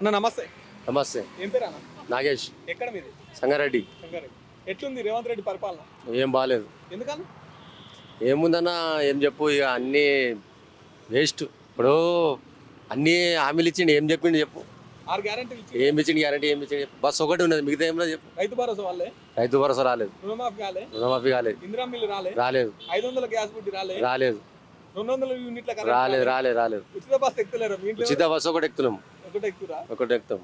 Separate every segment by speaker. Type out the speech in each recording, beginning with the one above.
Speaker 1: అన్న నమస్తే.
Speaker 2: నమస్తే.
Speaker 1: ఏం పేరు అన్న?
Speaker 2: నాగేష్.
Speaker 1: ఎక్కడ మీది?
Speaker 2: సంగారెడ్డి.
Speaker 1: శంకర్ ఎట్లుంది రేవంత్ రెడ్డి పరిపాలన?
Speaker 2: ఏం బాగాలేదు
Speaker 1: ఎందుకని
Speaker 2: ఏముందన్నా ఏం చెప్పు ఇక అన్నీ వేస్ట్. ఇప్పుడు అన్నీ హామీలు ఇచ్చిండు ఏం చెప్పిండు చెప్పు.
Speaker 1: ఆరు గ్యారెంటీలు ఇచ్చి
Speaker 2: ఏం ఇచ్చిండు గ్యారంటీ ఏం ఇచ్చిండు చెప్పు. బస్ ఒకటి ఉన్నది మిగతా ఏమన్నా చెప్పు.
Speaker 1: రైతు భరోసా వాళ్ళే?
Speaker 2: రైతు భరోసా రాలేదు.
Speaker 1: రుణమాఫీ కాలే?
Speaker 2: రుణమాఫీ కాలేదు.
Speaker 1: ఇందిరా మిల్లు రాలే?
Speaker 2: రాలేదు.
Speaker 1: ఐదు వందల గ్యాస్ బుడ్డి రాలే?
Speaker 2: రాలేదు.
Speaker 1: రెండు వందల యూనిట్ల
Speaker 2: రాలేదు
Speaker 1: రాలే.
Speaker 2: రాలేదు రాలేదు.
Speaker 1: ఉచిత బస్ ఎక్కుతలేరు
Speaker 2: ఉచిత బస్సు ఒకటి ఎక్కుతున్నాం.
Speaker 1: ఒకటి ఎక్కురా
Speaker 2: ఒకటి ఎక్కుతాం.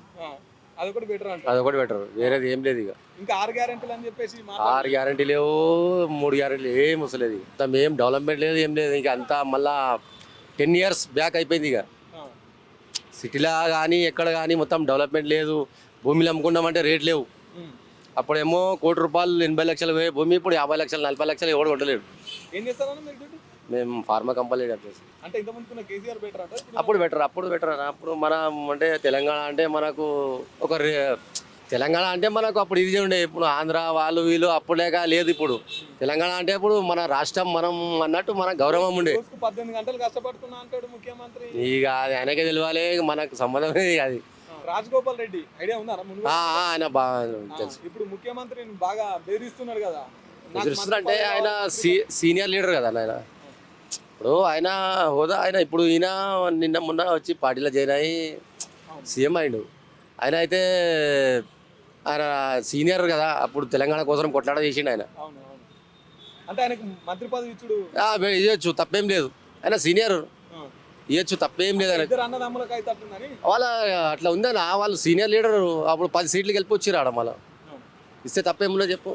Speaker 1: అదొకటి బెటర్ అంట.
Speaker 2: అదొకటి బెటర్ వేరేది ఏం లేదు ఇక.
Speaker 1: ఇంకా ఆరు గ్యారెంటీలు అని చెప్పేసి
Speaker 2: ఆరు
Speaker 1: మాట్లాడు-
Speaker 2: గ్యారంటీ లేవు మూడు గ్యారంటీ ఏం వస్తలేదు మొత్తం ఏం డెవలప్మెంట్ లేదు ఏం లేదు. ఇంకా అంతా మళ్ళా టెన్ ఇయర్స్ బ్యాక్ అయిపోయింది ఇక. సిటీలో కానీ ఎక్కడ కానీ మొత్తం డెవలప్మెంట్ లేదు. భూమిలో అమ్ముకున్నామంటే రేట్ లేవు. అప్పుడేమో కోటి రూపాయలు ఎనభై లక్షలు పోయే భూమి ఇప్పుడు యాభై లక్షలు నలభై లక్షలు ఎవడు కొట్టలేడు.
Speaker 1: ఏం చేస్తారన్న మీరు డ్యూటీ?
Speaker 2: మేము ఫార్మా కంపెనీ
Speaker 1: అంటే కేసీఆర్ బెటర్
Speaker 2: అప్పుడు బెటర్ అప్పుడు బెటర్ అప్పుడు మనం అంటే తెలంగాణ అంటే మనకు ఒక తెలంగాణ అంటే మనకు అప్పుడు ఇది ఉండే. ఇప్పుడు ఆంధ్ర వాళ్ళు వీళ్ళు అప్పుడేగా లేదు ఇప్పుడు. తెలంగాణ అంటే ఇప్పుడు మన రాష్ట్రం మనం అన్నట్టు మన గౌరవం ఉండే.
Speaker 1: పద్దెనిమిది గంటలు కష్టపడుతున్నా అంటాడు ముఖ్యమంత్రి.
Speaker 2: ఇక అది ఆయనకే తెలియాలి మనకు సంబంధమే అది.
Speaker 1: రాజగోపాల్ రెడ్డి ఐడియా ఉందా? ముందు
Speaker 2: ఆయన బాగా తెలుసు.
Speaker 1: ఇప్పుడు ముఖ్యమంత్రిని బాగా బెదిరిస్తున్నాడు కదా. మంత్రి
Speaker 2: ఆయన సీనియర్ లీడర్ కదా ఆయన. ఇప్పుడు ఆయన హోదా ఆయన ఇప్పుడు ఈయన నిన్న మొన్న వచ్చి పార్టీలో జాయిన్ అయ్యి. సీఎం అయిండు. ఆయన అయితే ఆయన సీనియర్ కదా అప్పుడు తెలంగాణ కోసం కొట్లాడ చేసిండు ఆయన.
Speaker 1: అంటే ఆయనకు మంత్రి పదవి ఇచ్చుడు.
Speaker 2: ఇవ్వచ్చు తప్పేం లేదు. ఆయన సీనియర్. ఇవ్వచ్చు తప్పేం లేదు ఆయన
Speaker 1: ఇద్దరు అన్నదమ్ములకు అయితే అట్టుందని
Speaker 2: వాళ్ళ అట్లా ఉందన్న వాళ్ళు సీనియర్ లీడర్ అప్పుడు పది సీట్లు గెలిపి వచ్చిర్రు ఆడ మళ్ళీ. ఇస్తే తప్పేముందో చెప్పు.